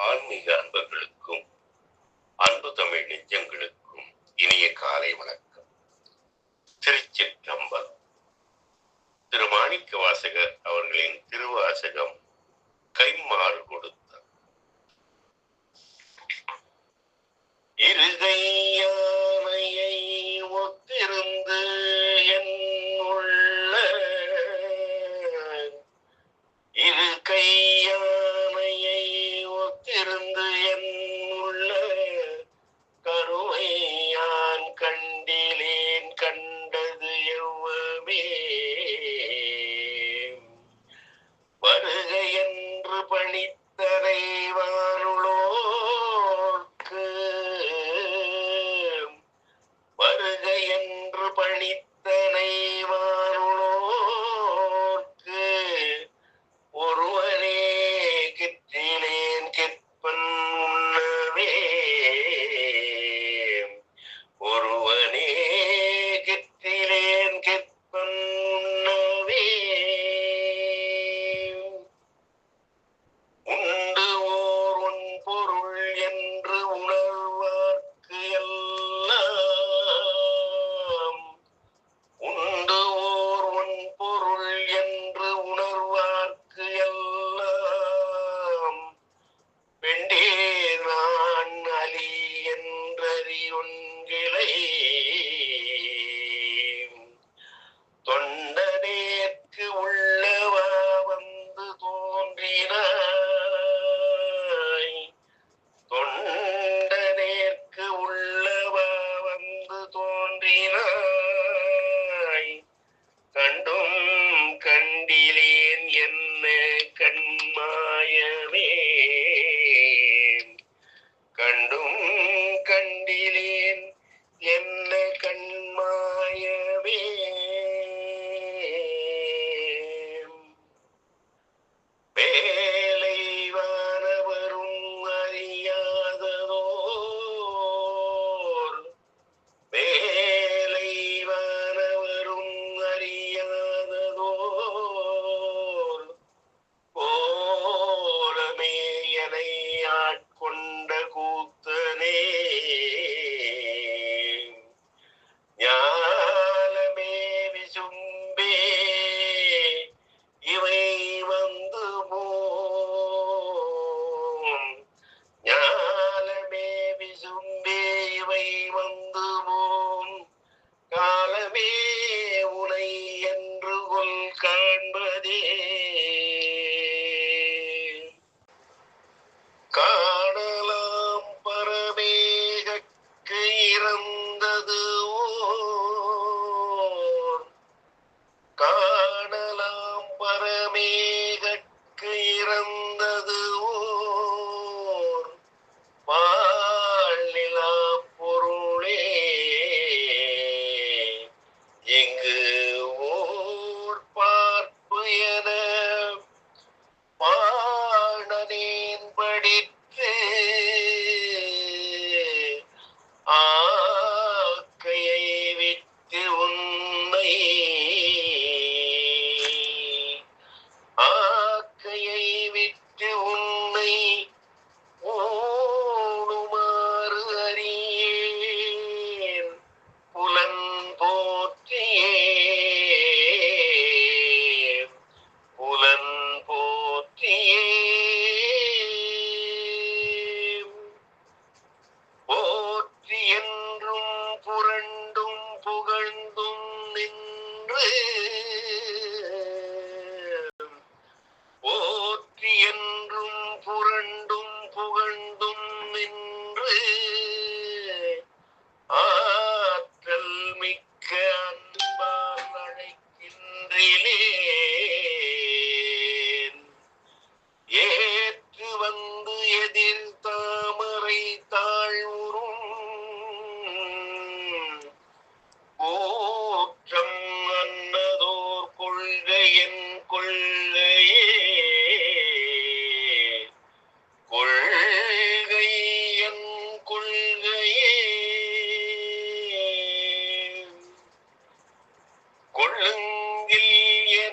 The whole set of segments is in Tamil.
ஆன்மீக அன்பர்களுக்கும் கண்மாயவே.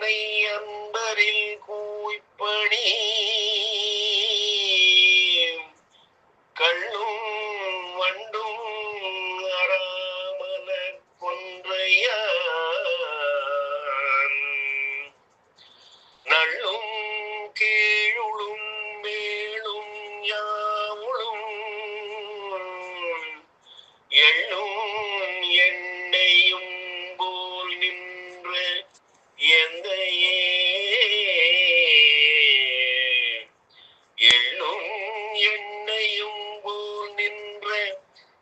எனை அன்பரில் கூய்ப்பணி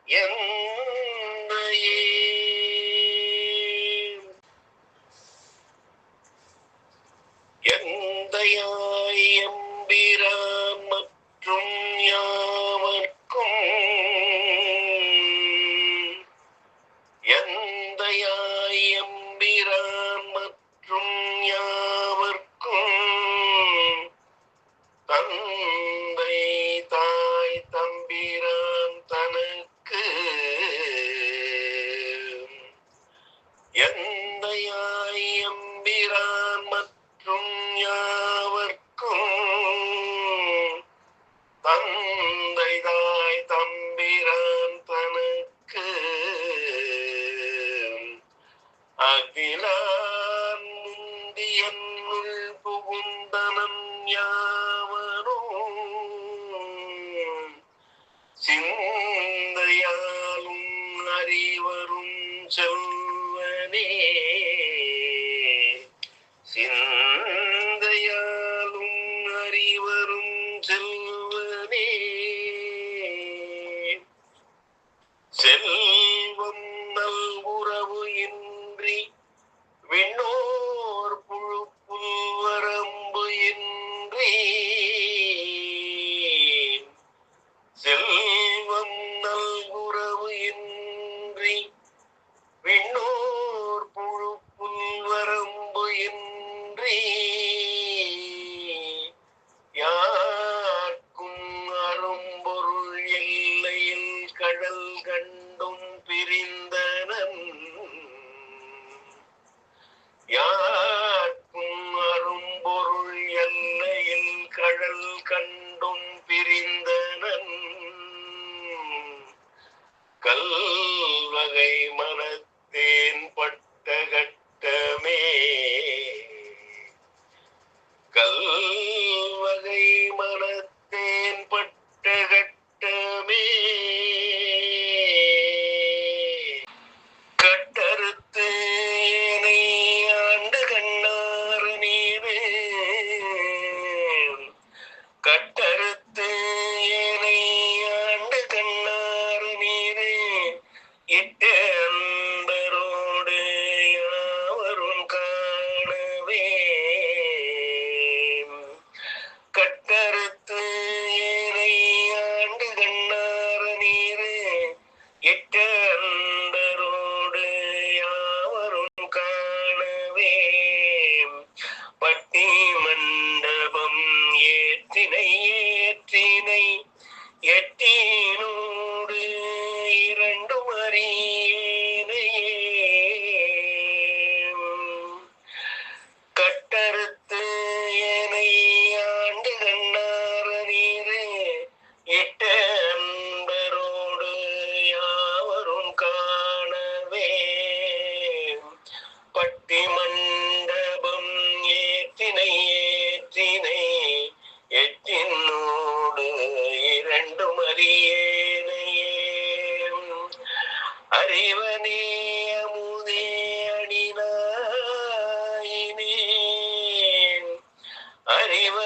என்னையே எந்தையாய் எம்பிரான் மற்றும் யாவர்க்கும் எந்தையாய் எம்பிரான் மற்றும் யார் சிந்தையாலும் அறிவரும் செல்வனே சிந்தையாலும் அறிவரும் செல்வனே செல்வம் நல்குறவு இன்றி name he